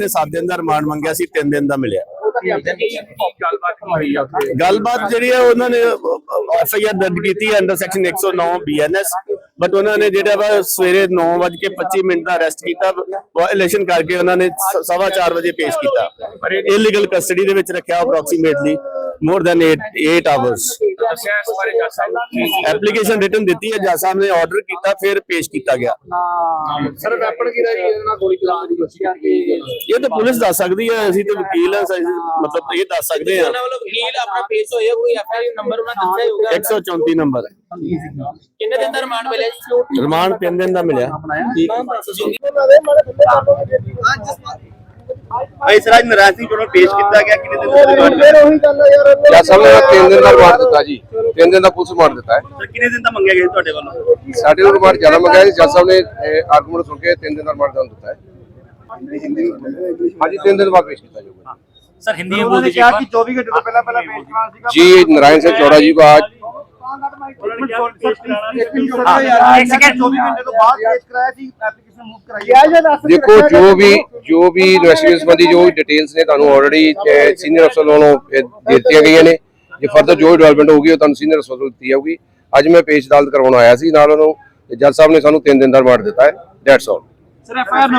ਨੇ 7 ਦਿਨ ਦਾ ਰਿਮਾਂਡ ਮੰਗਿਆ ਸੀ 3 ਦਿਨ ਦਾ ਮਿਲਿਆ। ਗੱਲਬਾਤ ਜਿਹੜੀ ਹੈ ਉਹਨਾਂ ਨੇ ਐਫ ਆਈ ਆਰ ਦਰਜ ਕੀਤੀ ਹੈ ਅੰਡਰ ਸੈਕਸ਼ਨ 109 ਬੀਐਨਐਸ ਬਟ ਉਹਨਾਂ ਨੇ ਜਿਹੜਾ ਵਾ ਸਵੇਰੇ 9:25 ਮਿੰਟ ਦਾ ਅਰੈਸਟ ਕੀਤਾ ਵਾਇਲੇਸ਼ਨ ਕਰਕੇ ਉਹਨਾਂ ਨੇ ਸ- ਸਵਾ 4 ਵਜੇ ਪੇਸ਼ ਕੀਤਾ। ਇਲੀਗਲ ਕਸਟਡੀ ਦੇ ਵਿੱਚ ਰੱਖਿਆ ਅਪਰੋਕਸੀਮੇਟਲੀ ਮੋਰ ਦੈਨ 8 8 ਆਵਰਸ ਦੱਸਿਆ ਇਸ ਬਾਰੇ ਜੱਜ ਸਾਹਿਬ ਨੇ। ਐਪਲੀਕੇਸ਼ਨ ਰਿਟਨ ਦਿੱਤੀ ਹੈ ਜੱਜ ਸਾਹਿਬ ਨੇ ਆਰਡਰ ਕੀਤਾ ਫਿਰ ਪੇਸ਼ ਕੀਤਾ ਗਿਆ। ਸਰ ਵੈਪਨ ਕਿਹਦਾ ਜੀ? ਇਹਨਾਂ ਨਾਲ ਗੋਲੀ ਚਲਾਉਣ ਦੀ ਕੋਸ਼ਿਸ਼ ਕੀਤੀ ਇਹ ਤਾਂ ਪੁਲਿਸ ਦੱਸ ਸਕਦੀ ਹੈ ਅਸੀਂ ਤਾਂ ਵਕੀਲ ਹਾਂ ਮਤਲਬ ਇਹ ਦੱਸ ਸਕਦੇ ਹਾਂ। ਉਹਨਾਂ ਵੱਲੋਂ ਵਕੀਲ ਆਪਣਾ ਪੇਸ਼ ਹੋਇਆ ਕੋਈ ਐਫਆਈਆਰ ਨੰਬਰ ਉਹਨਾਂ ਦੱਸਿਆ ਹੀ ਹੋਊਗਾ 134 ਨੰਬਰ ਕਿੰਨੇ ਦਿਨ ਦਾ ਰਿਮਾਂਡ ਮਿਲਿਆ ਜੀ? ਰਿਮਾਂਡ 3 ਦਿਨ ਦਾ ਮਿਲਿਆ। ਭਾਈ ਸਰਾਜ ਨਰਾਜ ਸਿੰਘ ਕੋਲੋਂ ਪੇਸ਼ ਕੀਤਾ ਗਿਆ ਕਿੰਨੇ ਦਿਨ ਦਾ ਰਿਮਾਂਡ ਜੱਜ ਸਾਹਿਬ ਨੇ ਤਿੰਨ ਦਿਨ ਦਾ ਰਿਮਾਂਡ ਦਿੱਤਾ ਜੀ ਤਿੰਨ ਦਿਨ ਦਾ ਪੁਲਿਸ ਰਿਮਾਂਡ ਦਿੱਤਾ ਹੈ ਸਰ ਕਿੰਨੇ ਦਿਨ ਦਾ ਮੰਗਿਆ ਗਿਆ ਤੁਹਾਡੇ ਵੱਲੋਂ ਸਾਡੇ ਨੂੰ ਰਿਮਾਂਡ ਜ਼ਿਆਦਾ ਮੰਗਿਆ ਜੀ ਜੱਜ ਸਾਹਿਬ ਨੇ ਆਰਗੂਮੈਂਟ ਸੁਣ ਕੇ ਤਿੰਨ ਦਿਨ ਦਾ ਰਿਮਾਂਡ ਦਿੱਤਾ ਹੈ ਹਾਂਜੀ ਤਿੰਨ ਦਿਨ ਬਾਅਦ ਪੇਸ਼ ਕੀਤਾ ਜਾਊਗਾ ਸਰ ਹਿੰਦੀ ਬੋਲਦੇ ਜੀ ਕਿਹਾ ਕਿ 24 ਘੰਟੇ ਤੋਂ ਪਹਿਲਾਂ ਪਹਿਲਾਂ ਪੇਸ਼ ਕਰਾਉਣਾ ਸੀਗਾ ਜੀ ਨਾਰਾਇਣ ਸਿੰਘ ਚੌੜਾ ਜੀ ਬਾਅਦ ਇੱਕ ਸੈਕਿੰਡ 24 ਘੰਟੇ ਤੋਂ ਬਾਅਦ ਪੇਸ਼ ਕਰਾਇਆ ਸੀ ਐਪਲੀਕੇਸ਼ਨ ਦੇਖੋ ਜੋ ਵੀ ਜੋ ਵੀ ਇਨਵੈਸਟੀਗੇਸ਼ਨ ਸੰਬੰਧੀ ਜੋ ਡਿਟੇਲਸ ਨੇ ਤੁਹਾਨੂੰ ਆਲਰੇਡੀ ਸੀਨੀਅਰ ਅਫਸਰ ਵੱਲੋਂ ਦੇ ਦਿੱਤੀਆਂ ਗਈਆਂ ਨੇ। ਜੇ ਫਰਦਰ ਜੋ ਡਿਵੈਲਪਮੈਂਟ ਹੋਊਗੀ ਉਹ ਤੁਹਾਨੂੰ ਸੀਨੀਅਰ ਅਫਸਰ ਵੱਲੋਂ ਦਿੱਤੀ ਜਾਊਗੀ। ਅੱਜ ਮੈਂ ਪੇਸ਼ ਅਦਾਲਤ ਕਰਵਾਉਣ ਆਇਆ ਸੀ ਨਾਲ ਉਹਨੂੰ ਜੱਜ ਸਾਹਿਬ ਨੇ ਸਾਨੂੰ 3 ਦਿਨ ਦਾ ਰਿਮਾਂਡ ਦਿੱਤਾ ਹੈ। That's all sir FIR